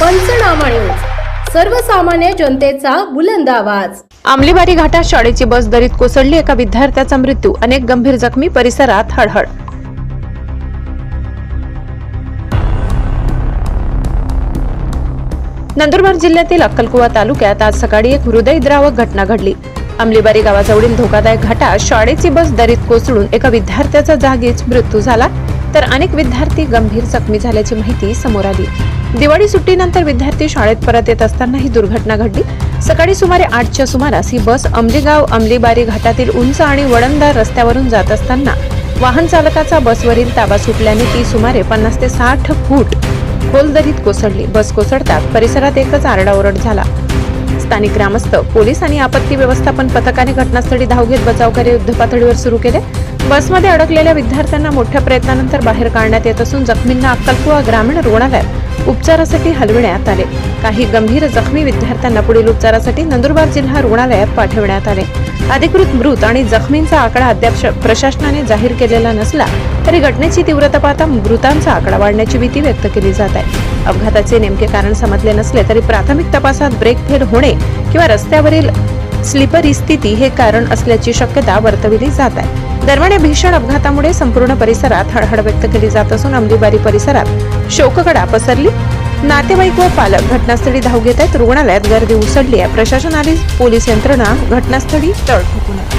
पंचनामा न्यूज. सर्वसामान्य जनतेचा बुलंद आवाज. आमलीबारी घाटात शाळेची बस दरीत कोसळली. एका विद्यार्थ्याचा मृत्यू. अनेक गंभीर जखमी परिसरात हळहळ. नंदुरबार जिल्ह्यातील अक्कलकुवा तालुक्यात आज सकाळी एक हृदयद्रावक घटना घडली. अंमलीबारी गावाजवळील धोकादायक घाटात शाळेची बस दरीत कोसळून एका विद्यार्थ्याचा जागीच मृत्यू झाला. तर अनेक विद्यार्थी गंभीर जखमी झाल्याची माहिती समोर आली. दिवाळी सुट्टीनंतर विद्यार्थी शाळेत परत येत असताना ही दुर्घटना घडली. सकाळी सुमारे आठच्या सुमारास ही बस अमलीगाव अमलीबारी घाटातील उंच आणि वळणदार रस्त्यावरून जात असताना वाहन चालकाचा बसवरील ताबा सुटल्याने ती सुमारे पन्नास ते साठ फूट खोल दरीत कोसळली. बस कोसळताच परिसरात एकच आरडाओरड झाला. स्थानिक ग्रामस्थ पोलीस आणि आपत्ती व्यवस्थापन पथकाने घटनास्थळी धाव घेत बचावकार्य युद्धपातळीवर सुरू केले. बसमध्ये अडकलेल्या विद्यार्थ्यांना मोठ्या प्रयत्नानंतर बाहेर काढण्यात येत असून जखमींना अक्कलकुवा ग्रामीण रुग्णालयात उपचारासाठी हलविण्यात आले. काही गंभीर जखमी विद्यार्थ्यांना पुढील उपचारासाठी नंदुरबार जिल्हा रुग्णालयात पाठविण्यात आले. अधिकृत मृत आणि जखमींचा आकडा अद्याप श- प्रशासनाने जाहीर केलेला नसला तरी घटनेची तीव्रता पाहता मृतांचा आकडा वाढण्याची भीती व्यक्त केली जात आहे. अपघाताचे नेमके कारण समजले नसले तरी प्राथमिक तपासात ब्रेक फेल होणे किंवा रस्त्यावरील स्लिपरी स्थिती हे कारण असल्याची शक्यता वर्तविली जात आहे. दरम्यान या भीषण अपघातामुळे संपूर्ण परिसरात हळहळ व्यक्त केली जात असून अंबीबारी परिसरात शोककडा पसरली. नातेवाईक व पालक घटनास्थळी धाव घेत आहेत. रुग्णालयात गर्दी उसळली आहे. प्रशासन आणि पोलीस यंत्रणा घटनास्थळी तळ ठोकून